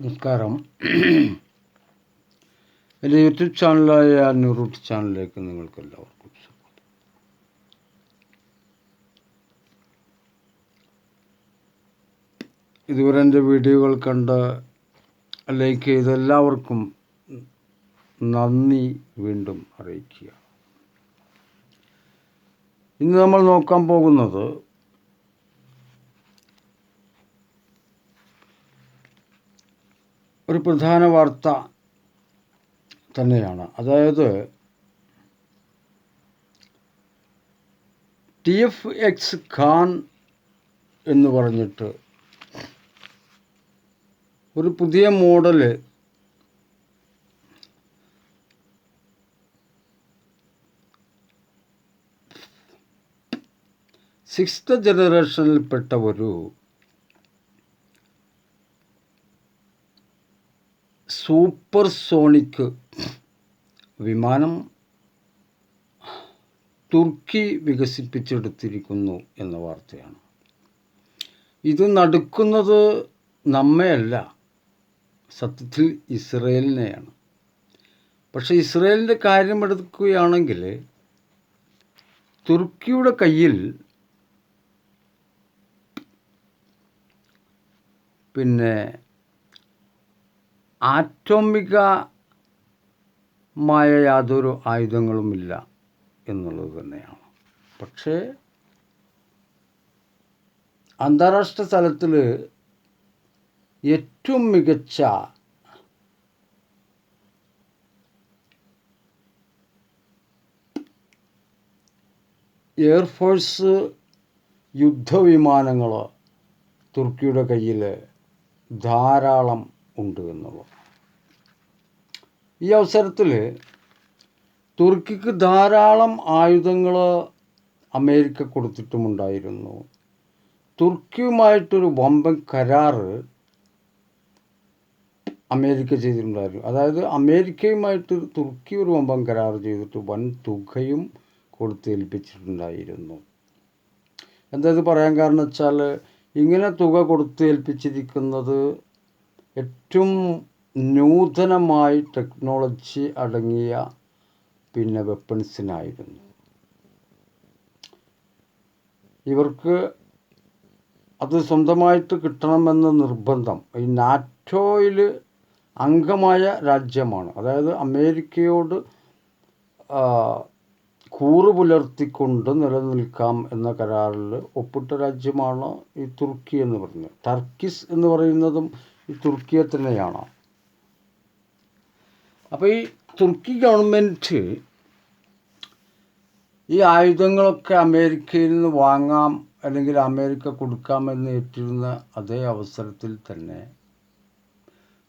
നമസ്കാരം. എന്റെ യൂട്യൂബ് ചാനലായ ന്യൂറൂട്ട് ചാനലിലേക്ക് നിങ്ങൾക്ക് എല്ലാവർക്കും സ്വാഗതം. ഇതുവരെ എന്റെ വീഡിയോകൾ കണ്ട് ലൈക്ക് ചെയ്ത എല്ലാവർക്കും നന്ദി വീണ്ടും അറിയിക്കുക. ഇന്ന് നമ്മൾ നോക്കാൻ പോകുന്നത് ഒരു പ്രധാന വാർത്ത തന്നെയാണ്. അതായത് ടി എഫ് എക്സ് ഖാൻ എന്ന് പറഞ്ഞിട്ട് ഒരു പുതിയ മോഡൽ സിക്സ്ത് ജനറേഷനിൽപ്പെട്ട ഒരു സൂപ്പർ സോണിക് വിമാനം തുർക്കി വികസിപ്പിച്ചെടുത്തിരിക്കുന്നു എന്ന വാർത്തയാണ്. ഇത് നടക്കുന്നത് നമ്മയല്ല സത്യത്തിൽ ഇസ്രയേലിനെയാണ്. പക്ഷെ ഇസ്രയേലിന്റെ കാര്യം എടുക്കുകയാണെങ്കിൽ തുർക്കിയുടെ കയ്യിൽ പിന്നെ ആറ്റോമികമായ യാതൊരു ആയുധങ്ങളുമില്ല എന്നുള്ളത് തന്നെയാണ്. പക്ഷേ അന്താരാഷ്ട്ര തലത്തിൽ ഏറ്റവും മികച്ച എയർഫോഴ്സ് യുദ്ധവിമാനങ്ങൾ തുർക്കിയുടെ കയ്യിൽ ധാരാളം ഉണ്ട് എന്നുള്ളത് ഈ അവസരത്തിൽ തുർക്കിക്ക് ധാരാളം ആയുധങ്ങൾ അമേരിക്ക കൊടുത്തിട്ടുമുണ്ടായിരുന്നു. തുർക്കിയുമായിട്ടൊരു വമ്പൻ കരാറ് അമേരിക്ക ചെയ്തിട്ടുണ്ടായിരുന്നു. അതായത് അമേരിക്കയുമായിട്ട് തുർക്കി ഒരു വമ്പൻ കരാർ ചെയ്തിട്ട് വൻ തുകയും കൊടുത്തേൽപ്പിച്ചിട്ടുണ്ടായിരുന്നു. എന്താ ഇത് പറയാൻ കാരണം വെച്ചാൽ ഇങ്ങനെ തുക കൊടുത്തേൽപ്പിച്ചിരിക്കുന്നത് ഏറ്റവും നൂതനമായി ടെക്നോളജി അടങ്ങിയ പിന്നെ വെപ്പൺസിനായിരുന്നു ഇവർക്ക് അത് സ്വന്തമായിട്ട് കിട്ടണമെന്ന് നിർബന്ധം ഈ നാറ്റോയിൽ അംഗമായ രാജ്യമാണ്. അതായത് അമേരിക്കയോട് കൂറ് പുലർത്തിക്കൊണ്ട് നിലനിൽക്കാം എന്ന കരാറിൽ ഒപ്പിട്ട രാജ്യമാണ് ഈ തുർക്കി എന്ന് പറഞ്ഞത് ടർക്കിസ് എന്ന് പറയുന്നതും ഈ തുർക്കിയെ തന്നെയാണ്? അപ്പോൾ ഈ തുർക്കി ഗവൺമെന്റ് ഈ ആയുധങ്ങളൊക്കെ അമേരിക്കയിൽ നിന്ന് വാങ്ങാം അല്ലെങ്കിൽ അമേരിക്ക കൊടുക്കാമെന്ന് ഏറ്റിരുന്ന അതേ അവസരത്തിൽ തന്നെ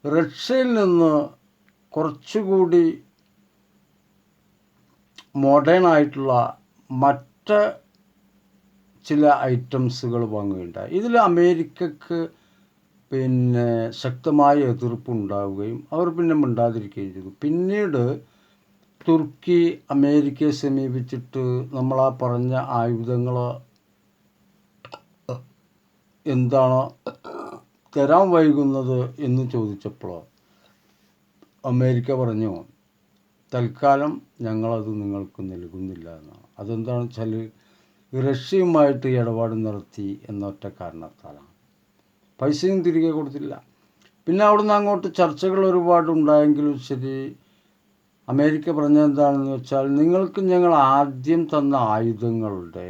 റഷ്യയിൽ നിന്ന് കുറച്ചുകൂടി മോഡേൺ ആയിട്ടുള്ള മറ്റ് ചില ഐറ്റംസുകൾ വാങ്ങുകയുണ്ടായി. ഇതിൽ അമേരിക്കക്ക് പിന്നെ ശക്തമായ എതിർപ്പ് ഉണ്ടാവുകയും അവർ പിന്നെ മിണ്ടാതിരിക്കുകയും ചെയ്തു. പിന്നീട് തുർക്കി അമേരിക്കയെ സമീപിച്ചിട്ട് നമ്മൾ ആ പറഞ്ഞ ആയുധങ്ങൾ എന്താണ് തരാൻ വൈകുന്നത് എന്ന് ചോദിച്ചപ്പോൾ അമേരിക്ക പറഞ്ഞു തൽക്കാലം ഞങ്ങളത് നിങ്ങൾക്ക് നൽകുന്നില്ല എന്നാണ്. അതെന്താണെന്ന് വെച്ചാൽ റഷ്യയുമായിട്ട് ഇടപാട് നടത്തി എന്നൊറ്റ കാരണത്താലാണ്. പൈസയും തിരികെ കൊടുത്തില്ല. പിന്നെ അവിടുന്ന് അങ്ങോട്ട് ചർച്ചകൾ ഒരുപാട് ഉണ്ടായെങ്കിലും ശരി അമേരിക്ക പറഞ്ഞത് എന്താണെന്ന് വെച്ചാൽ നിങ്ങൾക്ക് ഞങ്ങൾ ആദ്യം തന്ന ആയുധങ്ങളുടെ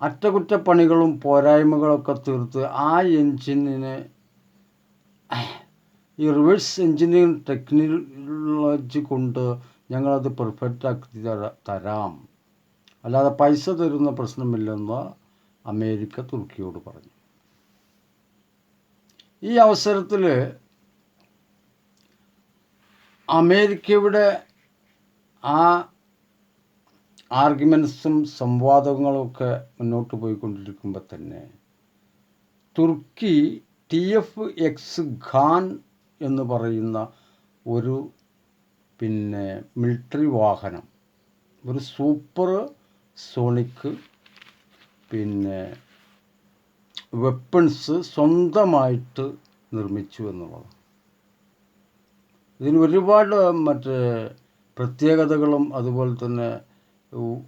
അറ്റകുറ്റപ്പണികളും പോരായ്മകളൊക്കെ തീർത്ത് ആ എൻജിനിനെ ഈ റിവേഴ്സ് എൻജിനീയറിംഗ് ടെക്നോളജി കൊണ്ട് ഞങ്ങളത് പെർഫെക്റ്റ് ആക്കി തരാം. അല്ലാതെ പൈസ തരുന്ന പ്രശ്നമില്ലെന്ന് അമേരിക്ക തുർക്കിയോട് പറഞ്ഞു. ഈ അവസരത്തിൽ അമേരിക്കയുടെ ആ ആർഗ്യുമെൻസും സംവാദങ്ങളുമൊക്കെ മുന്നോട്ട് പോയിക്കൊണ്ടിരിക്കുമ്പോൾ തന്നെ തുർക്കി ടി എഫ് എക്സ് ഖാൻ എന്ന് പറയുന്ന ഒരു പിന്നെ മിലിറ്ററി വാഹനം ഒരു സൂപ്പർ സോണിക് പിന്നെ വെപ്പൺസ് സ്വന്തമായിട്ട് നിർമ്മിച്ചു എന്നുള്ളത് ഇതിന് ഒരുപാട് മറ്റ് പ്രത്യേകതകളും അതുപോലെ തന്നെ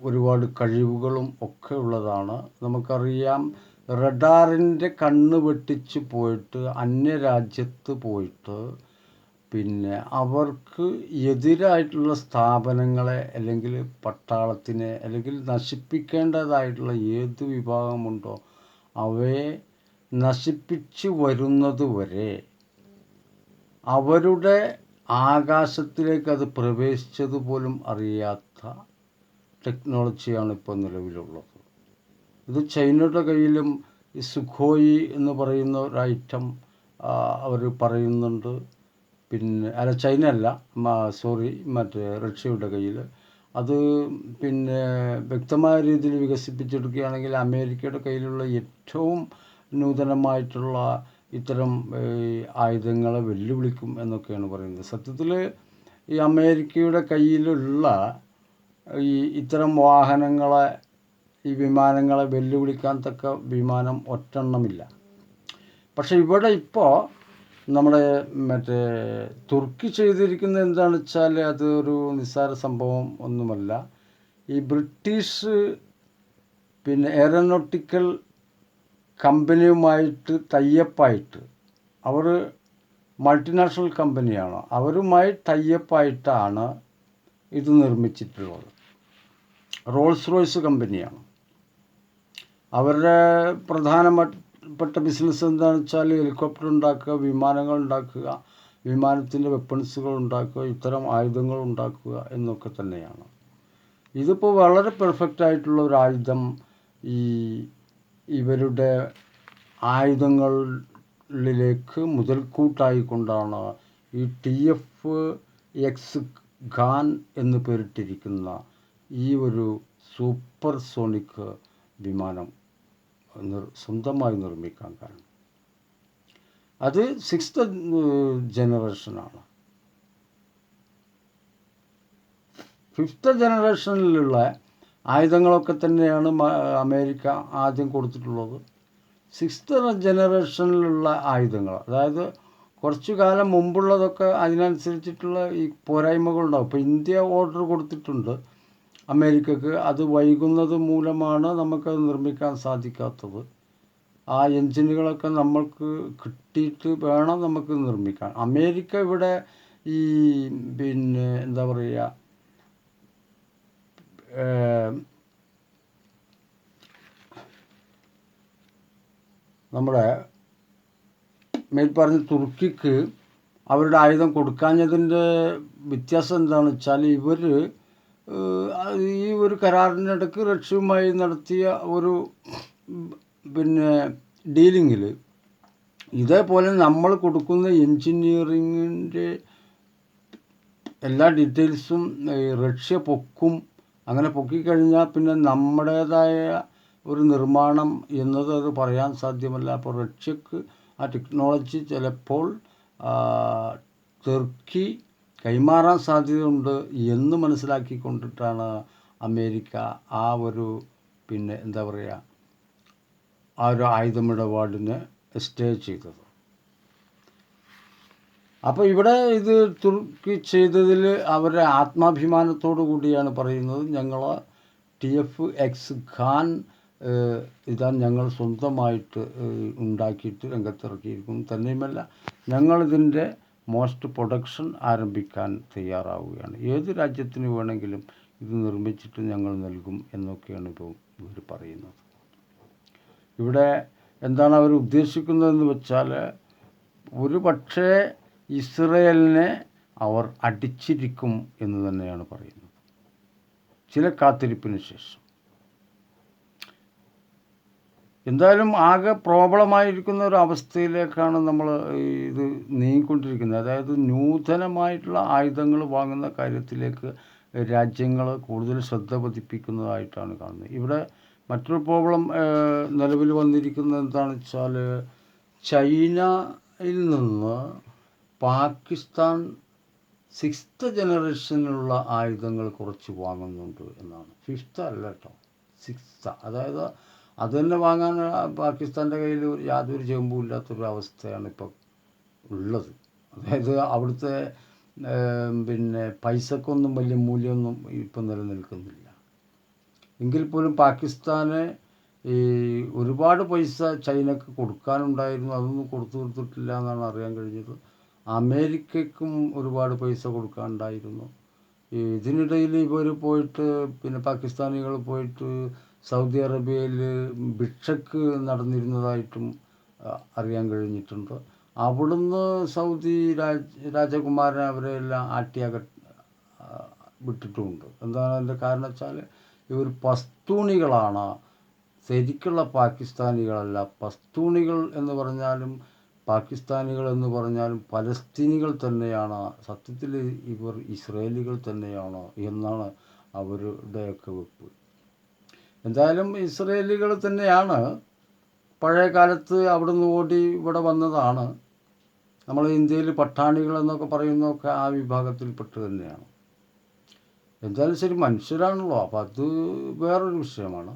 ഒരുപാട് കഴിവുകളും ഒക്കെ ഉള്ളതാണ്. നമുക്കറിയാം റഡാറിന്റെ കണ്ണ് വെട്ടിച്ച് പോയിട്ട് അന്യരാജ്യത്ത് പോയിട്ട് പിന്നെ അവർക്ക് എതിരായിട്ടുള്ള സ്ഥാപനങ്ങളെ അല്ലെങ്കിൽ പട്ടാളത്തിനെ അല്ലെങ്കിൽ നശിപ്പിക്കേണ്ടതായിട്ടുള്ള ഏത് വിഭാഗമുണ്ടോ അവയെ നശിപ്പിച്ച് വരുന്നതുവരെ അവരുടെ ആകാശത്തിലേക്ക് അത് പ്രവേശിച്ചത് പോലും അറിയാത്ത ടെക്നോളജിയാണ് ഇപ്പോൾ നിലവിലുള്ളത്. ഇത് ചൈനയുടെ കയ്യിലും ഈ സുഖോയി എന്ന് പറയുന്ന ഒരു ഐറ്റം അവർ പറയുന്നുണ്ട്. പിന്നെ അല്ല ചൈന അല്ല സോറി മറ്റേ റഷ്യയുടെ കയ്യിൽ അത് പിന്നെ വ്യക്തമായ രീതിയിൽ വികസിപ്പിച്ചെടുക്കുകയാണെങ്കിൽ അമേരിക്കയുടെ കയ്യിലുള്ള ഏറ്റവും നൂതനമായിട്ടുള്ള ഇത്തരം ആയുധങ്ങളെ വെല്ലുവിളിക്കും എന്നൊക്കെയാണ് പറയുന്നത്. സത്യത്തിൽ ഈ അമേരിക്കയുടെ കയ്യിലുള്ള ഈ ഇത്തരം വാഹനങ്ങളെ ഈ വിമാനങ്ങളെ വെല്ലുവിളിക്കാൻ തക്ക വിമാനം ഒറ്റെണ്ണമില്ല. പക്ഷേ ഇവിടെ ഇപ്പോൾ നമ്മുടെ മറ്റേ തുർക്കി ചെയ്തിരിക്കുന്ന എന്താണെന്ന് വെച്ചാൽ അത് ഒരു നിസ്സാര സംഭവം ഒന്നുമല്ല. ഈ ബ്രിട്ടീഷ് പിന്നെ എയറോനോട്ടിക്കൽ കമ്പനിയുമായിട്ട് ടൈയപ്പായിട്ട് അവർ മൾട്ടിനാഷണൽ കമ്പനിയാണ് അവരുമായി ടൈയപ്പായിട്ടാണ് ഇത് നിർമ്മിച്ചിട്ടുള്ളത്. റോൾസ് റോയ്സ് കമ്പനിയാണ് അവരുടെ പ്രധാനപ്പെട്ട ബിസിനസ് എന്താണെന്ന് വെച്ചാൽ ഹെലികോപ്റ്റർ ഉണ്ടാക്കുക വിമാനങ്ങൾ ഉണ്ടാക്കുക വിമാനത്തിന്റെ വെപ്പൺസുകൾ ഉണ്ടാക്കുക ഇത്തരം ആയുധങ്ങൾ ഉണ്ടാക്കുക എന്നൊക്കെ തന്നെയാണ്. ഇതിപ്പോൾ വളരെ പെർഫെക്റ്റ് ആയിട്ടുള്ള ഒരു ആയുധം ഈ ഇവരുടെ ആയുധങ്ങളിലേക്ക് മുതൽക്കൂട്ടായിക്കൊണ്ടാണ് ഈ ടി എഫ് എക്സ് ഖാൻ എന്ന് പേരിട്ടിരിക്കുന്ന ഈ ഒരു സൂപ്പർ സോണിക് വിമാനം. സ്വന്തമായി നിർമ്മിക്കാൻ കാരണം. അത് സിക്സ്ത് ജനറേഷനാണ് ഫിഫ്ത്ത് ജനറേഷനിലുള്ള ആയുധങ്ങളൊക്കെ തന്നെയാണ് അമേരിക്ക ആദ്യം കൊടുത്തിട്ടുള്ളത്. സിക്സ്ത് ജനറേഷനിലുള്ള ആയുധങ്ങൾ അതായത് കുറച്ചു കാലം മുമ്പുള്ളതൊക്കെ അതിനനുസരിച്ചിട്ടുള്ള ഈ പോരായ്മകളുണ്ടാവും. ഇപ്പോൾ ഇന്ത്യ ഓർഡർ കൊടുത്തിട്ടുണ്ട്. അമേരിക്കക്ക് അത് വൈകുന്നത് മൂലമാണ് നമുക്കത് നിർമ്മിക്കാൻ സാധിക്കാത്തത്. ആ എഞ്ചിനുകളൊക്കെ നമ്മൾക്ക് കിട്ടിയിട്ട് വേണം നമുക്ക് നിർമ്മിക്കാൻ. അമേരിക്ക ഇവിടെ ഈ പിന്നെ എന്താ പറയുക നമ്മുടെ മേൽപ്പറഞ്ഞ തുർക്കിക്ക് അവരുടെ ആയുധം കൊടുക്കാഞ്ഞതിന്റെ വ്യത്യാസം എന്താണെന്ന് വെച്ചാൽ ഇവർ ഈ ഒരു കരാറിനിടയ്ക്ക് റഷ്യയുമായി നടത്തിയ ഒരു പിന്നെ ഡീലിങ്ങിൽ ഇതേപോലെ നമ്മൾ കൊടുക്കുന്ന എൻജിനീയറിങ്ങിന്റെ എല്ലാ ഡീറ്റെയിൽസും റഷ്യ പൊക്കും അങ്ങനെ പൊക്കിക്കഴിഞ്ഞാൽ പിന്നെ നമ്മുടേതായ ഒരു നിർമ്മാണം എന്നത് അത് പറയാൻ സാധ്യമല്ല. അപ്പോൾ റഷ്യക്ക് ആ ടെക്നോളജി ചിലപ്പോൾ തുർക്കി കൈമാറാൻ സാധ്യതയുണ്ട് എന്ന് മനസ്സിലാക്കിക്കൊണ്ടിട്ടാണ് അമേരിക്ക ആ ഒരു പിന്നെ എന്താ പറയുക ആ ഒരു ആയുധമിടപാടിന് സ്റ്റേ ചെയ്തത്. അപ്പോൾ ഇവിടെ ഇത് തുർക്കി ചെയ്തതിൽ അവരുടെ ആത്മാഭിമാനത്തോടു കൂടിയാണ് പറയുന്നത്. ഞങ്ങൾ ടി എഫ് എക്സ് ഖാൻ ഇതാ ഞങ്ങൾ സ്വന്തമായിട്ട് ഉണ്ടാക്കിയിട്ട് രംഗത്തിറക്കിയിരിക്കുന്നു. തന്നെയുമല്ല ഞങ്ങളിതിന്റെ മോസ്റ്റ് പ്രൊഡക്ഷൻ ആരംഭിക്കാൻ തയ്യാറാവുകയാണ്. ഏത് രാജ്യത്തിന് വേണമെങ്കിലും ഇത് നിർമ്മിച്ചിട്ട് ഞങ്ങൾ നൽകും എന്നൊക്കെയാണ് ഇപ്പോൾ ഇവർ പറയുന്നത്. ഇവിടെ എന്താണ് അവർ ഉദ്ദേശിക്കുന്നതെന്ന് വെച്ചാൽ ഒരു പക്ഷേ ഇസ്രയേലിനെ അവർ അടിച്ചിരിക്കും എന്ന് തന്നെയാണ് പറയുന്നത്. ചില കാത്തിരിപ്പിന് ശേഷം. എന്തായാലും ആകെ പ്രോബ്ലമായിരിക്കുന്ന ഒരു അവസ്ഥയിലേക്കാണ് നമ്മൾ ഇത് നീങ്ങിക്കൊണ്ടിരിക്കുന്നത്. അതായത് നൂതനമായിട്ടുള്ള ആയുധങ്ങൾ വാങ്ങുന്ന കാര്യത്തിലേക്ക് രാജ്യങ്ങൾ കൂടുതൽ ശ്രദ്ധ പതിപ്പിക്കുന്നതായിട്ടാണ് കാണുന്നത്. ഇവിടെ മറ്റൊരു പ്രോബ്ലം നിലവിൽ വന്നിരിക്കുന്നത് എന്താണെന്ന് വെച്ചാൽ ചൈനയിൽ നിന്ന് പാകിസ്ഥാൻ സിക്സ്ത് ജനറേഷനിലുള്ള ആയുധങ്ങൾ കുറച്ച് വാങ്ങുന്നുണ്ട് എന്നാണ്. ഫിഫ്ത്ത് അല്ല കേട്ടോ സിക്സ്ത്ത് അതായത് അത് തന്നെ വാങ്ങാൻ പാകിസ്ഥാന്റെ കയ്യിൽ യാതൊരു ചെമ്പും ഇല്ലാത്തൊരു അവസ്ഥയാണ് ഇപ്പോൾ ഉള്ളത്. അതായത് അവിടുത്തെ പിന്നെ പൈസക്കൊന്നും വലിയ മൂല്യമൊന്നും ഇപ്പം നിലനിൽക്കുന്നില്ല. എങ്കിൽ പോലും പാകിസ്ഥാന് ഈ ഒരുപാട് പൈസ ചൈനക്ക് കൊടുക്കാനുണ്ടായിരുന്നു അതൊന്നും കൊടുത്തു കൊടുത്തിട്ടില്ല എന്നാണ് അറിയാൻ കഴിഞ്ഞത്. അമേരിക്കയ്ക്കും ഒരുപാട് പൈസ കൊടുക്കാനുണ്ടായിരുന്നു. ഇതിനിടയിൽ ഇവർ പോയിട്ട് പിന്നെ പാകിസ്ഥാനികൾ പോയിട്ട് സൗദി അറേബ്യയിൽ ഭിക്ഷക്ക് നടന്നിരുന്നതായിട്ടും അറിയാൻ കഴിഞ്ഞിട്ടുണ്ട്. അവിടുന്ന് സൗദി രാജ രാജകുമാരൻ അവരെല്ലാം ആട്ടിയക വിട്ടിട്ടുമുണ്ട് എന്താണ് അതിന്റെ കാരണം വെച്ചാൽ ഇവർ പസ്തൂണികളാണ്. ശരിക്കുള്ള പാകിസ്ഥാനികളല്ല. പസ്തൂണികൾ എന്ന് പറഞ്ഞാലും പാകിസ്ഥാനികൾ എന്ന് പറഞ്ഞാലും പലസ്തീനികൾ തന്നെയാണ്. സത്യത്തിൽ ഇവർ ഇസ്രയേലികൾ തന്നെയാണ് എന്നാണ് അവരുടെയൊക്കെ വെപ്പ്. എന്തായാലും ഇസ്രയേലികൾ തന്നെയാണ് പഴയ കാലത്ത് അവിടുന്ന് ഓടി ഇവിടെ വന്നതാണ്. നമ്മൾ ഇന്ത്യയിൽ പട്ടാണികൾ എന്നൊക്കെ പറയുന്നതൊക്കെ ആ വിഭാഗത്തിൽപ്പെട്ട് തന്നെയാണ്. എന്തായാലും ശരി മനുഷ്യരാണല്ലോ. അപ്പോൾ അത് വേറൊരു വിഷയമാണ്.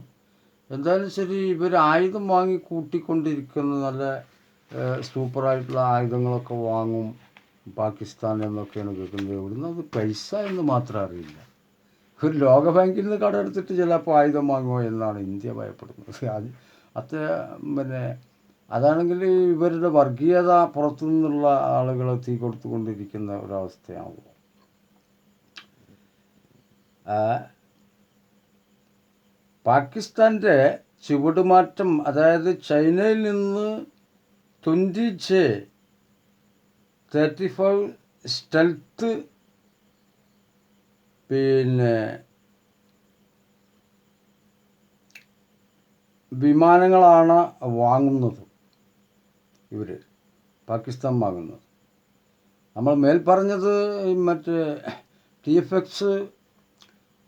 എന്തായാലും ശരി ഇവർ ആയുധം വാങ്ങി കൂട്ടിക്കൊണ്ടിരിക്കുന്ന നല്ല സൂപ്പറായിട്ടുള്ള ആയുധങ്ങളൊക്കെ വാങ്ങും പാകിസ്ഥാൻ എന്നൊക്കെയാണ് കേൾക്കുന്നത്. ഇവിടുന്ന് അത് പൈസ എന്ന് മാത്രം അറിയില്ല. ഒരു ലോക ബാങ്കിൽ നിന്ന് കടമെടുത്തിട്ട് ചിലപ്പോൾ ആയുധം വാങ്ങുമോ എന്നാണ് ഇന്ത്യ ഭയപ്പെടുന്നത്. അത് അത്ര പിന്നെ അതാണെങ്കിൽ ഇവരുടെ വർഗീയത പുറത്തു നിന്നുള്ള ആളുകളെ തീ കൊടുത്തുകൊണ്ടിരിക്കുന്ന ഒരവസ്ഥയാണല്ലോ. പാകിസ്ഥാന്റെ ചുവടുമാറ്റം അതായത് ചൈനയിൽ നിന്ന് twenty J thirty five stealth പിന്നെ വിമാനങ്ങളാണ് വാങ്ങുന്നത്. ഇവർ പാകിസ്ഥാൻ വാങ്ങുന്നത്. നമ്മൾ മേൽ പറഞ്ഞത് മറ്റേ ടി എഫ് എക്സ്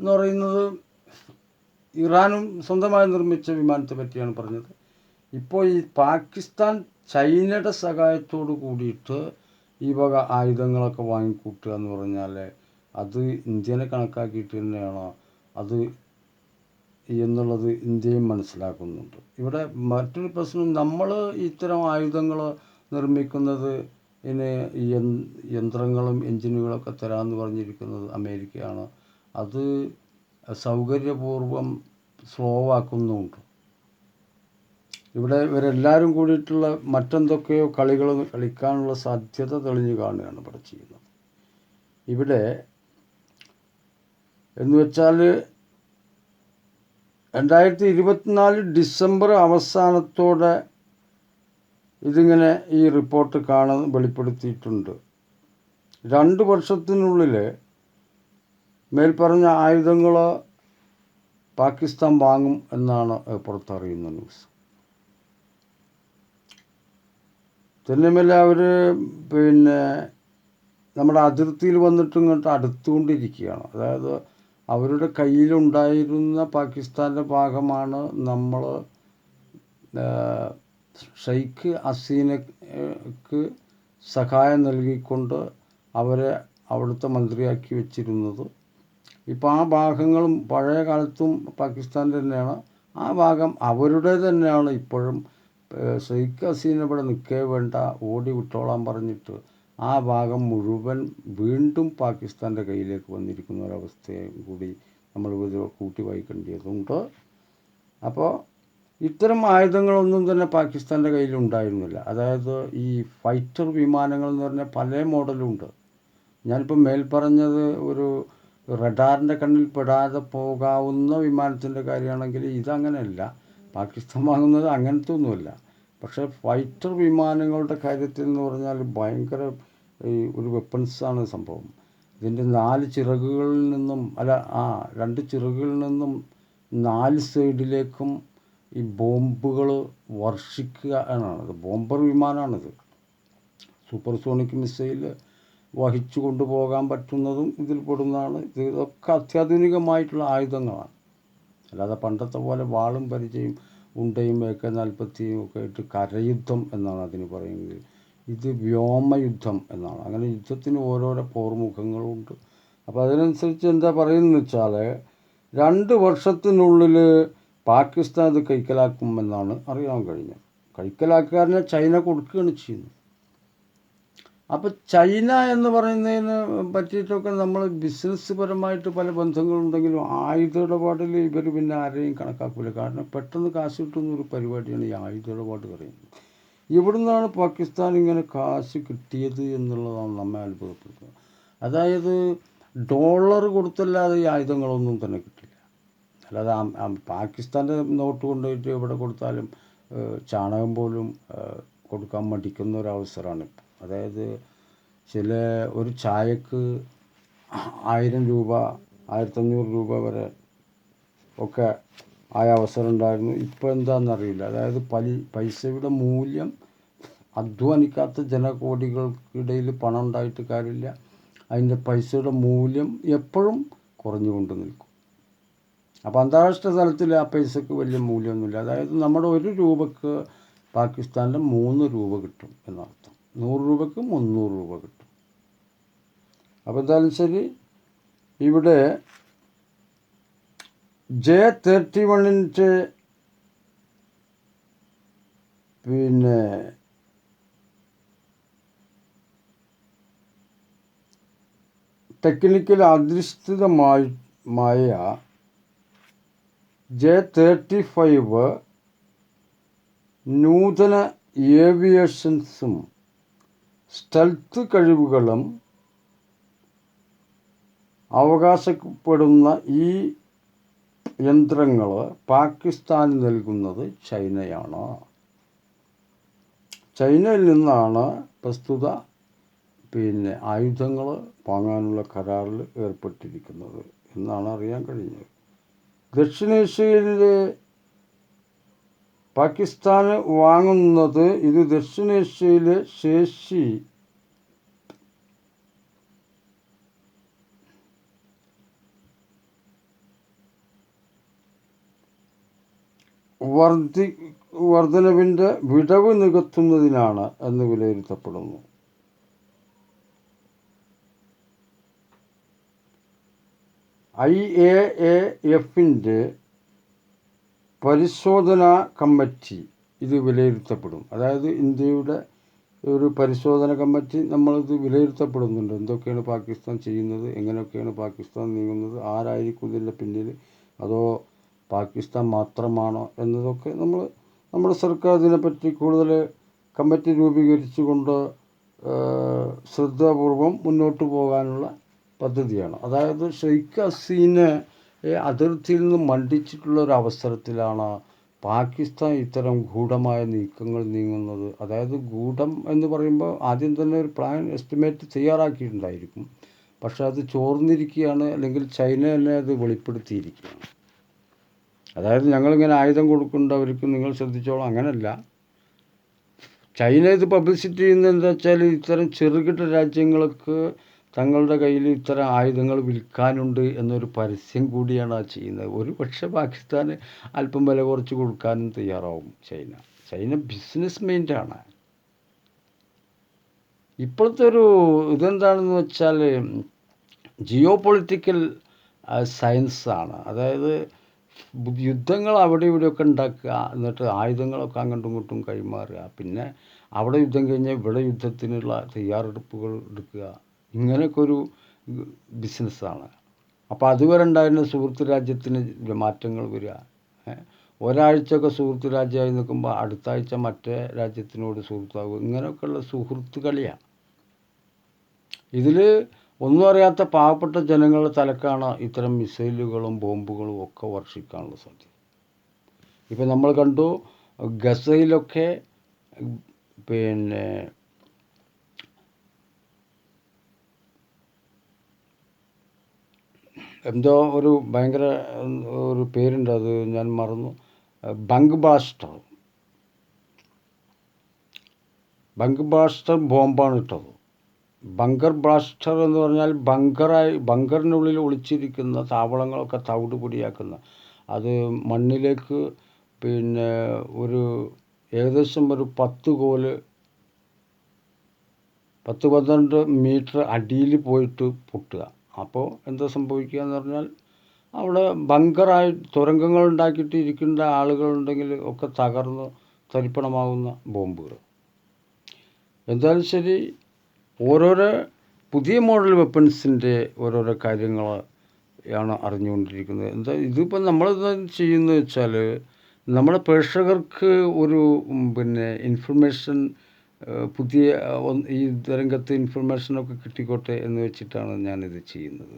എന്ന് പറയുന്നത് ഇറാനും സ്വന്തമായി നിർമ്മിച്ച വിമാനത്തെ പറ്റിയാണ് പറഞ്ഞത്. ഇപ്പോൾ ഈ പാകിസ്ഥാൻ ചൈനയുടെ സഹായത്തോട് കൂടിയിട്ട് ഈ വക ആയുധങ്ങളൊക്കെ വാങ്ങിക്കൂട്ടുക എന്ന് പറഞ്ഞാൽ അത് ഇന്ത്യനെ കണക്കാക്കിയിട്ട് തന്നെയാണോ? അത് എന്നുള്ളത് ഇന്ത്യയും മനസ്സിലാക്കുന്നുണ്ട്. ഇവിടെ മറ്റൊരു പ്രശ്നം നമ്മൾ ഇത്തരം ആയുധങ്ങൾ നിർമ്മിക്കുന്നത് ഇതിന് യന്- യന്ത്രങ്ങളും എഞ്ചിനുകളൊക്കെ തരാമെന്ന് പറഞ്ഞിരിക്കുന്നത് അമേരിക്കയാണ്. അത് സൗകര്യപൂർവം സ്ലോ ആക്കുന്നുമുണ്ട് ഇവിടെ ഇവരെല്ലാവരും കൂടിയിട്ടുള്ള മറ്റെന്തൊക്കെയോ കളികൾ കളിക്കാനുള്ള സാധ്യത തെളിഞ്ഞു കാണുകയാണ് ഇവിടെ ചെയ്യുന്നത്. ഇവിടെ എന്ന് വെച്ചാൽ രണ്ടായിരത്തി ഇരുപത്തിനാല് ഡിസംബർ അവസാനത്തോടെ ഇതിങ്ങനെ ഈ റിപ്പോർട്ട് കാണാൻ വെളിപ്പെടുത്തിയിട്ടുണ്ട്. രണ്ട് വർഷത്തിനുള്ളിൽ മേൽപ്പറഞ്ഞ ആയുധങ്ങൾ പാകിസ്ഥാൻ വാങ്ങും എന്നാണ് പുറത്തറിയുന്ന ന്യൂസ്. തന്നെയുമല്ല അവർ പിന്നെ നമ്മുടെ അതിർത്തിയിൽ വന്നിട്ട് ഇങ്ങോട്ട് അടുത്തുകൊണ്ടിരിക്കുകയാണ്. അതായത് അവരുടെ കയ്യിലുണ്ടായിരുന്ന പാകിസ്ഥാന്റെ ഭാഗമാണ് നമ്മൾ ഷെയ്ഖ് ഹസീനക്ക് സഹായം നൽകിക്കൊണ്ട് അവരെ അവിടുത്തെ മന്ത്രിയാക്കി വെച്ചിരുന്നത്. ഇപ്പോൾ ആ ഭാഗങ്ങളും പഴയ കാലത്തും പാകിസ്ഥാൻ തന്നെയാണ്. ആ ഭാഗം അവരുടെ തന്നെയാണ് ഇപ്പോഴും. ഷെയ്ഖ് ഹസീന ഇവിടെ നിൽക്കേ വേണ്ട ഓടി വിട്ടോളാൻ പറഞ്ഞിട്ട് ആ ഭാഗം മുഴുവൻ വീണ്ടും പാകിസ്ഥാന്റെ കയ്യിലേക്ക് വന്നിരിക്കുന്ന ഒരവസ്ഥയും കൂടി നമ്മൾ ഇത് കൂട്ടി വായിക്കേണ്ടതുണ്ട്. അപ്പോൾ ഇത്തരം ആയുധങ്ങളൊന്നും തന്നെ പാകിസ്ഥാന്റെ കയ്യിലുണ്ടായിരുന്നില്ല അതായത് ഈ ഫൈറ്റർ വിമാനങ്ങൾ എന്ന് പറഞ്ഞാൽ പല മോഡലുണ്ട് ഞാനിപ്പോൾ മേൽ പറഞ്ഞത് ഒരു റഡാറിന്റെ കണ്ണിൽ പെടാതെ പോകാവുന്ന വിമാനത്തിന്റെ കാര്യമാണെങ്കിൽ ഇതങ്ങനെയല്ല. പാകിസ്ഥാൻ വാങ്ങുന്നത് അങ്ങനത്തെ ഒന്നുമല്ല പക്ഷേ ഫൈറ്റർ വിമാനങ്ങളുടെ കാര്യത്തിൽ എന്ന് പറഞ്ഞാൽ ഭയങ്കര ഈ ഒരു വെപ്പൺസാണ് സംഭവം. ഇതിന്റെ നാല് ചിറകുകളിൽ നിന്നും അല്ല ആ രണ്ട് ചിറകുകളിൽ നിന്നും നാല് സൈഡിലേക്കും ഈ ബോംബുകൾ വർഷിക്കുക എന്നാണ്. ബോംബർ വിമാനമാണിത്. സൂപ്പർസോണിക് മിസൈൽ വഹിച്ചു കൊണ്ടുപോകാൻ പറ്റുന്നതും ഇതിൽ പെടുന്നതാണ്. ഇത് ഇതൊക്കെ അത്യാധുനികമായിട്ടുള്ള ആയുധങ്ങളാണ്. അല്ലാതെ പണ്ടത്തെ പോലെ വാളും പരിചയം ഉണ്ടയും ഒക്കെ നാൽപ്പത്തിയും ഒക്കെ ആയിട്ട് കരയുദ്ധം എന്നാണ് അതിന് പറയുന്നത്. ഇത് വ്യോമയുദ്ധം എന്നാണ്. അങ്ങനെ യുദ്ധത്തിന് ഓരോരോ പോർമുഖങ്ങളുണ്ട്. അപ്പോൾ അതിനനുസരിച്ച് എന്താ പറയുന്നത് വെച്ചാൽ രണ്ട് വർഷത്തിനുള്ളിൽ പാകിസ്ഥാൻ ഇത് കൈക്കലാക്കുമെന്നാണ് അറിയാൻ കഴിഞ്ഞത്. കൈക്കലാക്കാരനെ ചൈന കൊടുക്കുകയാണ് ചെയ്യുന്നത്. അപ്പോൾ ചൈന എന്ന് പറയുന്നതിന് പറ്റിയിട്ടൊക്കെ നമ്മൾ ബിസിനസ് പരമായിട്ട് പല ബന്ധങ്ങളുണ്ടെങ്കിലും ആയുധ ഇടപാടിൽ ഇവർ പിന്നെ ആരെയും കണക്കാക്കില്ല കാരണം പെട്ടെന്ന് കാശ് കിട്ടുന്ന ഒരു പരിപാടിയാണ് ഈ ആയുധ ഇടപാട് പറയുന്നത്. ഇവിടുന്നാണ് പാകിസ്ഥാൻ ഇങ്ങനെ കാശ് കിട്ടിയത് എന്നുള്ളതാണ് നമ്മെ അത്ഭുതപ്പെടുത്തുന്നത്. അതായത് ഡോളർ കൊടുത്തല്ലാതെ ഈ ആയുധങ്ങളൊന്നും തന്നെ കിട്ടില്ല. അല്ലാതെ പാകിസ്ഥാന്റെ നോട്ട് കൊണ്ടുപോയിട്ട് എവിടെ കൊടുത്താലും ചാണകം പോലും കൊടുക്കാൻ മടിക്കുന്ന ഒരവസരമാണ് ഇപ്പോൾ അതായത് ചില ഒരു ചായക്ക് ആയിരം രൂപ ആയിരത്തഞ്ഞൂറ് രൂപ വരെ ഒക്കെ ആയ അവസരം ഉണ്ടായിരുന്നു. ഇപ്പോൾ എന്താണെന്നറിയില്ല അതായത് പലി പൈസയുടെ മൂല്യം അധ്വാനിക്കാത്ത ജനകോടികൾക്കിടയിൽ പണം ഉണ്ടായിട്ട് കാര്യമില്ല. അതിന്റെ പൈസയുടെ മൂല്യം എപ്പോഴും കുറഞ്ഞുകൊണ്ട് നിൽക്കും. അപ്പോൾ അന്താരാഷ്ട്ര തലത്തിൽ ആ പൈസക്ക് വലിയ മൂല്യമൊന്നുമില്ല. അതായത് നമ്മുടെ ഒരു രൂപക്ക് പാകിസ്ഥാനിൽ മൂന്ന് രൂപ കിട്ടും എന്നർത്ഥം. നൂറ് രൂപയ്ക്ക് മുന്നൂറ് രൂപ കിട്ടും. അപ്പോൾ എന്തായാലും ശരി ഇവിടെ ജെ തേർട്ടി വണ്ണിന്റെ പിന്നെ ടെക്നിക്കൽ അധിഷ്ഠിതമായി മായ ജെ തേർട്ടി ഫൈവ് നൂതന ഏവിയേഷൻസും സ്റ്റെൽത്ത് കഴിവുകളും അവകാശപ്പെടുന്ന ഈ യന്ത്രങ്ങൾ പാകിസ്ഥാന് നൽകുന്നത് ചൈനയാണ്. ചൈനയിൽ നിന്നാണ് പ്രസ്തുത പിന്നെ ആയുധങ്ങൾ വാങ്ങാനുള്ള കരാറിൽ ഏർപ്പെട്ടിരിക്കുന്നത് എന്നാണ് അറിയാൻ കഴിഞ്ഞത്. ദക്ഷിണേഷ്യയിലെ പാകിസ്ഥാന് വാങ്ങുന്നത് ഇത് ദക്ഷിണേഷ്യയിലെ ശേഷി. വർദ്ധി വർധനവിന്റെ വിടവ് നികത്തുന്നതിനാണ് എന്ന് വിലയിരുത്തപ്പെടുന്നു. ഐ എ എ എഫിന്റെ പരിശോധനാ കമ്മിറ്റി ഇത് വിലയിരുത്തപ്പെടും. അതായത് ഇന്ത്യയുടെ ഒരു പരിശോധന കമ്മിറ്റി നമ്മളിത് വിലയിരുത്തപ്പെടുന്നുണ്ട്. എന്തൊക്കെയാണ് പാകിസ്ഥാൻ ചെയ്യുന്നത്? എങ്ങനെയൊക്കെയാണ് പാകിസ്ഥാൻ നീങ്ങുന്നത്? ആരായിരിക്കും ഇതിന്റെ പിന്നിൽ അതോ പാകിസ്ഥാൻ മാത്രമാണോ എന്നതൊക്കെ നമ്മൾ നമ്മുടെ സർക്കാർ ഇതിനെപ്പറ്റി കൂടുതൽ കമ്മിറ്റി രൂപീകരിച്ചുകൊണ്ട് ശ്രദ്ധാപൂർവം മുന്നോട്ട് പോകാനുള്ള പദ്ധതിയാണ്. അതായത് ഷെയ്ഖ് ഹസീനെ അതിർത്തിയിൽ നിന്ന് മണ്ടിച്ചിട്ടുള്ള ഒരു അവസരത്തിലാണ് പാകിസ്ഥാൻ ഇത്തരം ഗൂഢമായ നീക്കങ്ങൾ നീങ്ങുന്നത്. അതായത് ഗൂഢം എന്ന് പറയുമ്പോൾ ആദ്യം തന്നെ ഒരു പ്ലാൻ എസ്റ്റിമേറ്റ് തയ്യാറാക്കിയിട്ടുണ്ടായിരിക്കും. പക്ഷെ അത് ചോർന്നിരിക്കുകയാണ് അല്ലെങ്കിൽ ചൈന തന്നെ അത് വെളിപ്പെടുത്തിയിരിക്കുകയാണ്. അതായത് ഞങ്ങളിങ്ങനെ ആയുധം കൊടുക്കേണ്ട അവർക്ക് നിങ്ങൾ ശ്രദ്ധിച്ചോളാം. അങ്ങനല്ല. ചൈന ഇത് പബ്ലിസിറ്റി ചെയ്യുന്നത് എന്താ വെച്ചാൽ ഇത്തരം ചെറുകിട രാജ്യങ്ങൾക്ക് തങ്ങളുടെ കയ്യിൽ ഇത്തരം ആയുധങ്ങൾ വിൽക്കാനുണ്ട് എന്നൊരു പരസ്യം കൂടിയാണ് ആ ചെയ്യുന്നത്. ഒരു പക്ഷേ പാകിസ്ഥാന് അല്പം വില കുറച്ച് കൊടുക്കാനും തയ്യാറാവും ചൈന. ചൈന ബിസിനസ് മൈൻഡാണ് ഇപ്പോഴത്തെ ഒരു ഇതെന്താണെന്ന് വെച്ചാൽ ജിയോ പൊളിറ്റിക്കൽ സയൻസാണ് അതായത് യുദ്ധങ്ങൾ അവിടെ ഇവിടെയൊക്കെ ഉണ്ടാക്കുക എന്നിട്ട് ആയുധങ്ങളൊക്കെ അങ്ങോട്ടും ഇങ്ങോട്ടും കൈമാറുക. പിന്നെ അവിടെ യുദ്ധം കഴിഞ്ഞാൽ ഇവിടെ യുദ്ധത്തിനുള്ള തയ്യാറെടുപ്പുകൾ എടുക്കുക. ഇങ്ങനെയൊക്കെ ഒരു ബിസിനസ്സാണ്. അപ്പോൾ അതുവരെ ഉണ്ടായിരുന്ന സുഹൃത്ത് രാജ്യത്തിന് മാറ്റങ്ങൾ വരിക? ഒരാഴ്ചയൊക്കെ സുഹൃത്ത് രാജ്യമായി നിൽക്കുമ്പോൾ അടുത്ത ആഴ്ച മറ്റേ രാജ്യത്തിനോട് സുഹൃത്താകും ഇങ്ങനെയൊക്കെയുള്ള സുഹൃത്ത് കളിയാണ്. ഇതിൽ ഒന്നും അറിയാത്ത പാവപ്പെട്ട ജനങ്ങളുടെ തലക്കാണ് ഇത്തരം മിസൈലുകളും ബോംബുകളും ഒക്കെ വർഷിക്കാനുള്ള സാധ്യത. ഇപ്പം നമ്മൾ കണ്ടു ഗസയിലൊക്കെ പിന്നെ എന്തോ ഒരു ഭയങ്കര ഒരു പേരുണ്ട് അത് ഞാൻ മറന്നു. ബങ്ക് ബാസ്റ്റർ ബങ്ക് ബാസ്റ്റർ ബോംബാണ് ഇട്ടത്. ബങ്കർ ബ്ലാസ്റ്റർ എന്ന് പറഞ്ഞാൽ ബങ്കറായി ബങ്കറിനുള്ളിൽ ഒളിച്ചിരിക്കുന്ന താവളങ്ങളൊക്കെ തവിട് പൊടിയാക്കുന്ന. അത് മണ്ണിലേക്ക് പിന്നെ ഒരു ഏകദേശം ഒരു പത്ത് കോൽ പത്ത് പന്ത്രണ്ട് മീറ്റർ അടിയിൽ പോയിട്ട് പൊട്ടുക. അപ്പോൾ എന്താ സംഭവിക്കുക എന്ന് പറഞ്ഞാൽ അവിടെ ബങ്കറായി തുരങ്കങ്ങൾ ഉണ്ടാക്കിയിട്ട് ഇരിക്കേണ്ട ആളുകളുണ്ടെങ്കിൽ ഒക്കെ തകർന്ന് തരിപ്പണമാകുന്ന ബോംബുകൾ. എന്തായാലും ശരി ഓരോരോ പുതിയ മോഡൽ വെപ്പൺസിന്റെ ഓരോരോ കാര്യങ്ങൾ ആണ് അറിഞ്ഞുകൊണ്ടിരിക്കുന്നത്. എന്താ ഇതിപ്പോൾ നമ്മളെന്താ ചെയ്യുന്നത് വെച്ചാൽ നമ്മുടെ പ്രേക്ഷകർക്ക് ഒരു പിന്നെ ഇൻഫർമേഷൻ പുതിയ ഈ രംഗത്ത് ഇൻഫർമേഷനൊക്കെ കിട്ടിക്കോട്ടെ എന്ന് വെച്ചിട്ടാണ് ഞാനിത് ചെയ്യുന്നത്.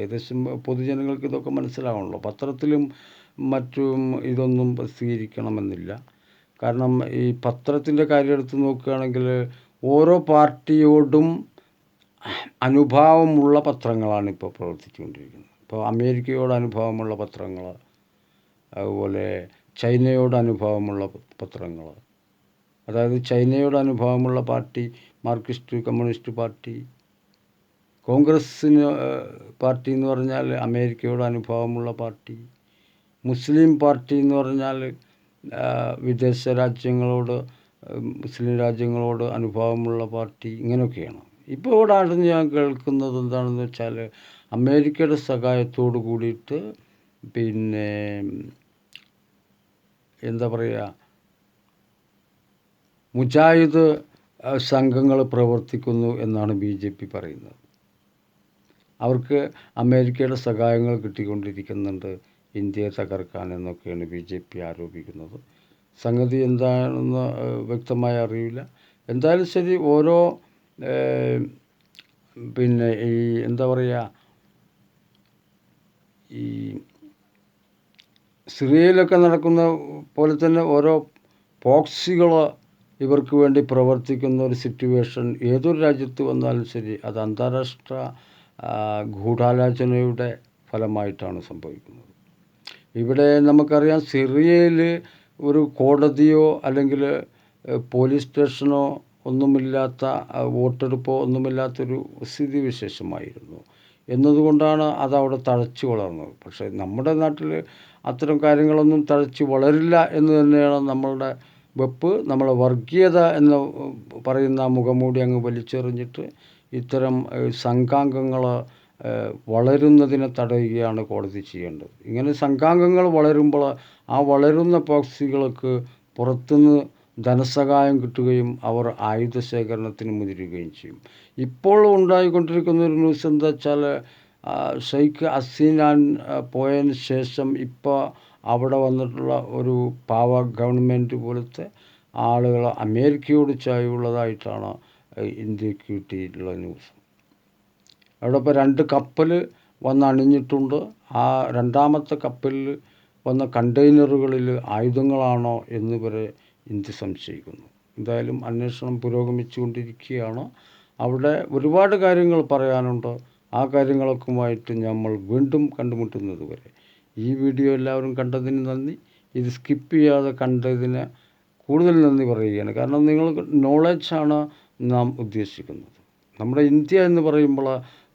ഏകദേശം പൊതുജനങ്ങൾക്ക് ഇതൊക്കെ മനസ്സിലാവണല്ലോ പത്രത്തിലും മറ്റും ഇതൊന്നും പ്രസിദ്ധീകരിക്കണമെന്നില്ല. കാരണം ഈ പത്രത്തിന്റെ കാര്യം എടുത്ത് നോക്കുകയാണെങ്കിൽ ഓരോ പാർട്ടിയോടും അനുഭാവമുള്ള പത്രങ്ങളാണ് ഇപ്പോൾ പ്രവർത്തിച്ചുകൊണ്ടിരിക്കുന്നത്. ഇപ്പോൾ അമേരിക്കയോട് അനുഭാവമുള്ള പത്രങ്ങൾ അതുപോലെ ചൈനയോട് അനുഭാവമുള്ള പത്രങ്ങൾ അതായത് ചൈനയോട് അനുഭാവമുള്ള പാർട്ടി മാർക്സിസ്റ്റ് കമ്മ്യൂണിസ്റ്റ് പാർട്ടി കോൺഗ്രസ്സിന് പാർട്ടി എന്ന് പറഞ്ഞാൽ അമേരിക്കയോട് അനുഭാവമുള്ള പാർട്ടി മുസ്ലിം പാർട്ടി എന്ന് പറഞ്ഞാൽ വിദേശ രാജ്യങ്ങളോട് മുസ്ലിം രാജ്യങ്ങളോട് അനുഭാവമുള്ള പാർട്ടി ഇങ്ങനെയൊക്കെയാണ്. ഇപ്പോൾ ഇവിടെ ആണ് ഞാൻ കേൾക്കുന്നത് എന്താണെന്ന് വെച്ചാൽ അമേരിക്കയുടെ സഹായത്തോട് കൂടിയിട്ട് പിന്നെ എന്താ പറയുക മുജാഹിദ് സംഘങ്ങൾ പ്രവർത്തിക്കുന്നു എന്നാണ് ബി ജെ പി പറയുന്നത്. അവർക്ക് അമേരിക്കയുടെ സഹായങ്ങൾ കിട്ടിക്കൊണ്ടിരിക്കുന്നുണ്ട് ഇന്ത്യയെ തകർക്കാൻ എന്നൊക്കെയാണ് ബി ജെ പി ആരോപിക്കുന്നത്. സംഗതി എന്താണെന്ന് വ്യക്തമായി അറിയില്ല എന്തായാലും ശരി ഓരോ പിന്നെ ഈ എന്താ പറയുക ഈ സിറിയയിലൊക്കെ നടക്കുന്ന പോലെ തന്നെ ഓരോ പോക്സികൾ ഇവർക്ക് വേണ്ടി പ്രവർത്തിക്കുന്ന ഒരു സിറ്റുവേഷൻ ഏതൊരു രാജ്യത്ത് വന്നാലും ശരി അത് അന്താരാഷ്ട്ര ഗൂഢാലോചനയുടെ ഫലമായിട്ടാണ് സംഭവിക്കുന്നത്. ഇവിടെ നമുക്കറിയാം സിറിയയിൽ ഒരു കോടതിയോ അല്ലെങ്കിൽ പോലീസ് സ്റ്റേഷനോ ഒന്നുമില്ലാത്ത വോട്ടെടുപ്പോ ഒന്നുമില്ലാത്തൊരു സ്ഥിതി വിശേഷമായിരുന്നു. എന്നതുകൊണ്ടാണ് അതവിടെ തഴച്ചു വളർന്നത്. പക്ഷേ നമ്മുടെ നാട്ടിൽ അത്തരം കാര്യങ്ങളൊന്നും തഴച്ചു വളരില്ല എന്ന് തന്നെയാണ് നമ്മളുടെ വെപ്പ് നമ്മളെ വർഗീയത എന്ന് പറയുന്ന മുഖംമൂടി അങ്ങ് വലിച്ചെറിഞ്ഞിട്ട് ഇത്തരം സംഘാംഗങ്ങൾ വളരുന്നതിനെ തടയുകയാണ് കോടതി ചെയ്യേണ്ടത്. ഇങ്ങനെ സംഘാംഗങ്ങൾ വളരുമ്പോൾ ആ വളരുന്ന പോക്സികൾക്ക് പുറത്തുനിന്ന് ധനസഹായം കിട്ടുകയും അവർ ആയുധ ശേഖരണത്തിന് മുതിരുകയും ചെയ്യും. ഇപ്പോൾ ഉണ്ടായിക്കൊണ്ടിരിക്കുന്ന ഒരു ന്യൂസ് എന്താ വെച്ചാൽ ഷെയ്ഖ് ഹസീനാൻ പോയതിന് ശേഷം ഇപ്പോൾ അവിടെ വന്നിട്ടുള്ള ഒരു പാവ ഗവൺമെന്റ് പോലത്തെ ആളുകൾ അമേരിക്കയോട് ചായവുള്ളതായിട്ടാണ് ഇന്ത്യയ്ക്ക് കിട്ടിയിട്ടുള്ള ന്യൂസ് അവിടെ ഇപ്പോൾ രണ്ട് കപ്പൽ വന്ന് അണിഞ്ഞിട്ടുണ്ട്. ആ രണ്ടാമത്തെ കപ്പലിൽ വന്ന കണ്ടെയ്നറുകളിൽ ആയുധങ്ങളാണോ എന്ന് വരെ ഇന്ത്യ സംശയിക്കുന്നു. എന്തായാലും അന്വേഷണം പുരോഗമിച്ചുകൊണ്ടിരിക്കുകയാണ്. അവിടെ ഒരുപാട് കാര്യങ്ങൾ പറയാനുണ്ട്. ആ കാര്യങ്ങളൊക്കെയുമായിട്ട് നമ്മൾ വീണ്ടും കണ്ടുമുട്ടുന്നത് വരെ. ഈ വീഡിയോ എല്ലാവരും കണ്ടതിന് നന്ദി. ഇത് സ്കിപ്പ് ചെയ്യാതെ കണ്ടതിന് കൂടുതൽ നന്ദി പറയുകയാണ്. കാരണം നിങ്ങൾക്ക് നോളജാണ് നാം ഉദ്ദേശിക്കുന്നത്. നമ്മുടെ ഇന്ത്യ എന്ന് പറയുമ്പോൾ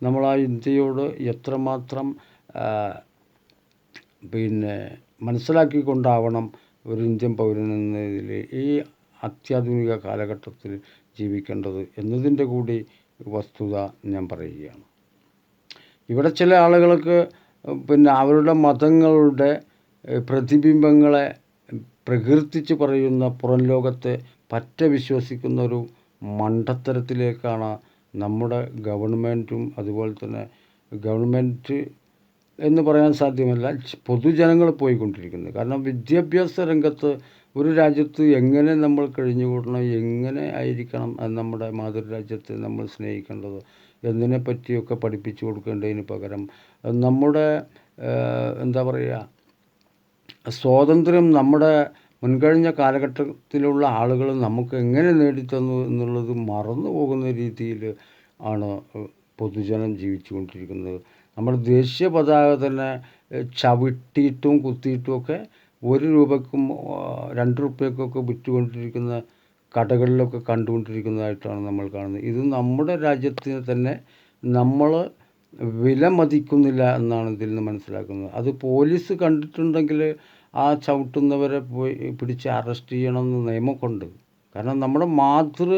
നമ്മൾ ആ ഇന്ത്യയോട് എത്രമാത്രം പിന്നെ മനസ്സിലാക്കിക്കൊണ്ടാവണം ഒരു ഇന്ത്യൻ പൗരൻ എന്നതിൽ ഈ അത്യാധുനിക കാലഘട്ടത്തിൽ ജീവിക്കേണ്ടത് എന്നതിന്റെ കൂടി വസ്തുത ഞാൻ പറയുകയാണ്. ഇവിടെ ചില ആളുകൾക്ക് പിന്നെ അവരുടെ മതങ്ങളുടെ പ്രതിബിംബങ്ങളെ പ്രകീർത്തിച്ച് പറയുന്ന പുറം ലോകത്തെ പറ്റ വിശ്വസിക്കുന്ന ഒരു മണ്ടത്തരത്തിലേക്കാണ് നമ്മുടെ ഗവൺമെന്റും അതുപോലെ തന്നെ ഗവൺമെന്റ് എന്ന് പറയാൻ സാധ്യമല്ല പൊതുജനങ്ങൾ പോയിക്കൊണ്ടിരിക്കുന്നത്. കാരണം വിദ്യാഭ്യാസ രംഗത്ത് ഒരു രാജ്യത്ത് എങ്ങനെ നമ്മൾ കഴിഞ്ഞുകൂടണം എങ്ങനെ ആയിരിക്കണം നമ്മുടെ മാതൃരാജ്യത്തെ നമ്മൾ സ്നേഹിക്കേണ്ടത് എന്നതിനെ പറ്റിയൊക്കെ പഠിപ്പിച്ചു കൊടുക്കേണ്ടതിന് പകരം നമ്മുടെ എന്താ പറയുക സ്വാതന്ത്ര്യം നമ്മുടെ മുൻകഴിഞ്ഞ കാലഘട്ടത്തിലുള്ള ആളുകൾ നമുക്ക് എങ്ങനെ നേടിത്തന്നു എന്നുള്ളത് മറന്നു പോകുന്ന രീതിയിൽ ആണ് പൊതുജനം ജീവിച്ചു കൊണ്ടിരിക്കുന്നത് നമ്മുടെ ദേശീയ പതാക തന്നെ ചവിട്ടിയിട്ടും കുത്തിയിട്ടും ഒക്കെ ഒരു രൂപയ്ക്കും രണ്ട് റുപ്യക്കൊക്കെ വിറ്റുകൊണ്ടിരിക്കുന്ന കടകളിലൊക്കെ കണ്ടുകൊണ്ടിരിക്കുന്നതായിട്ടാണ് നമ്മൾ കാണുന്നത്. ഇത് നമ്മുടെ രാജ്യത്തിന് തന്നെ നമ്മൾ വില മതിക്കുന്നില്ല എന്നാണ് ഇതിൽ നിന്ന് മനസ്സിലാക്കുന്നത്. അത് പോലീസ് കണ്ടിട്ടുണ്ടെങ്കിൽ ആ ചവിട്ടുന്നവരെ പോയി പിടിച്ച് അറസ്റ്റ് ചെയ്യണമെന്ന് നിയമമൊക്കെയുണ്ട് കാരണം നമ്മുടെ മാതൃ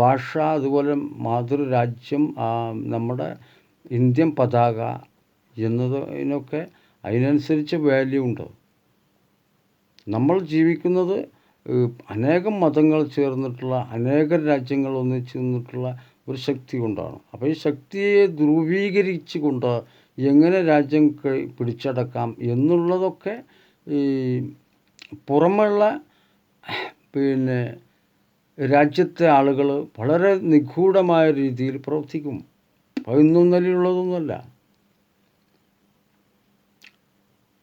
ഭാഷ അതുപോലെ മാതൃരാജ്യം രാജ്യം നമ്മുടെ ഇന്ത്യൻ പതാക എന്നതിനൊക്കെ അതിനനുസരിച്ച് വാല്യൂ ഉണ്ട്. നമ്മൾ ജീവിക്കുന്നത് അനേകം മതങ്ങൾ ചേർന്നിട്ടുള്ള അനേകം രാജ്യങ്ങൾ ഒന്നിച്ച് നിന്നിട്ടുള്ള ഒരു ശക്തി കൊണ്ടാണ്. അപ്പോൾ ഈ ശക്തിയെ ധ്രുവീകരിച്ച് കൊണ്ട് എങ്ങനെ രാജ്യം പിടിച്ചടക്കാം എന്നുള്ളതൊക്കെ ഈ പുറമുള്ള പിന്നെ രാജ്യത്തെ ആളുകൾ വളരെ നിഗൂഢമായ രീതിയിൽ പ്രവർത്തിക്കും. അപ്പോൾ ഇന്നും നിലയുള്ളതൊന്നുമല്ല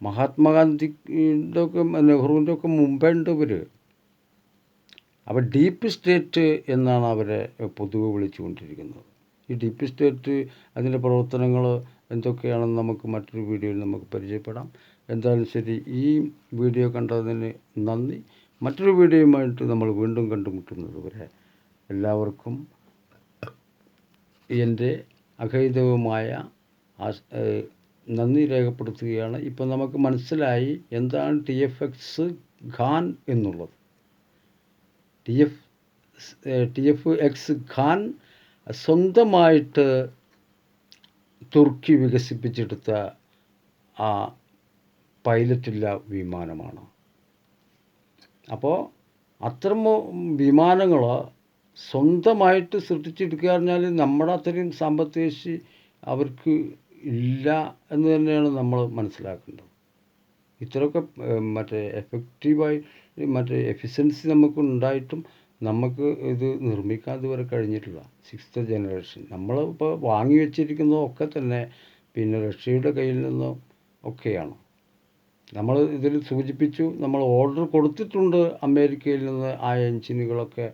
മഹാത്മാഗാന്ധിന്റെ ഒക്കെ നെഹ്റുവിന്റെ ഒക്കെ മുമ്പേ ഉണ്ട് ഇവർ അപ്പോൾ ഡീപ്പ് സ്റ്റേറ്റ് എന്നാണ് അവരെ പൊതുവെ വിളിച്ചുകൊണ്ടിരിക്കുന്നത്. ഈ ഡീപ്പ് സ്റ്റേറ്റ് അതിന്റെ പ്രവർത്തനങ്ങൾ എന്തൊക്കെയാണെന്ന് നമുക്ക് മറ്റൊരു വീഡിയോയിൽ നമുക്ക് പരിചയപ്പെടാം. എന്തായാലും ശരി ഈ വീഡിയോ കണ്ടതിന് നന്ദി. മറ്റൊരു വീഡിയോയുമായിട്ട് നമ്മൾ വീണ്ടും കണ്ടുമുട്ടുന്നത് വരെ എല്ലാവർക്കും എന്റെ അഖൈതവുമായ നന്ദി രേഖപ്പെടുത്തുകയാണ്. ഇപ്പോൾ നമുക്ക് മനസ്സിലായി എന്താണ് ടി എഫ് എക്സ് ഖാൻ എന്നുള്ളത്. T F T F X Kaan സ്വന്തമായിട്ട് തുർക്കി വികസിപ്പിച്ചെടുത്ത ആ പൈലറ്റില്ല വിമാനമാണ്. അപ്പോൾ അത്തരം വിമാനങ്ങൾ സ്വന്തമായിട്ട് സൃഷ്ടിച്ചെടുക്കുക പറഞ്ഞാൽ നമ്മുടെ അത്രയും സാമ്പത്തിക ശേഷി അവർക്ക് ഇല്ല എന്ന് തന്നെയാണ് നമ്മൾ മനസ്സിലാക്കേണ്ടത്. ഇത്രയൊക്കെ മറ്റേ എഫക്റ്റീവായി മറ്റേ എഫിഷ്യൻസി നമുക്ക് ഉണ്ടായിട്ടും നമുക്ക് ഇത് നിർമ്മിക്കാൻ ഇതുവരെ കഴിഞ്ഞിട്ടില്ല. സിക്സ്ത് ജനറേഷൻ നമ്മൾ ഇപ്പോൾ വാങ്ങി വെച്ചിരിക്കുന്നതൊക്കെ തന്നെ പിന്നെ റഷ്യയുടെ കയ്യിൽ നിന്നും ഒക്കെയാണ്. നമ്മൾ ഇതിൽ സൂചിപ്പിച്ചു നമ്മൾ ഓർഡർ കൊടുത്തിട്ടുണ്ട് അമേരിക്കയിൽ നിന്ന് ആ എഞ്ചിനുകളൊക്കെ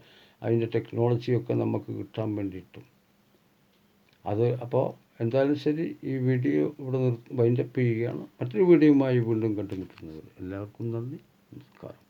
അതിന്റെ ടെക്നോളജിയൊക്കെ നമുക്ക് കിട്ടാൻ വേണ്ടിയിട്ടും. അത് അപ്പോൾ എന്തായാലും ശരി ഈ വീഡിയോ ഇവിടെ നിർത്തി വൈൻഡപ്പ് ചെയ്യുകയാണ്. മറ്റൊരു വീഡിയോയുമായി വീണ്ടും കണ്ടുമുട്ടുന്നത്. എല്ലാവർക്കും നന്ദി. നമസ്കാരം.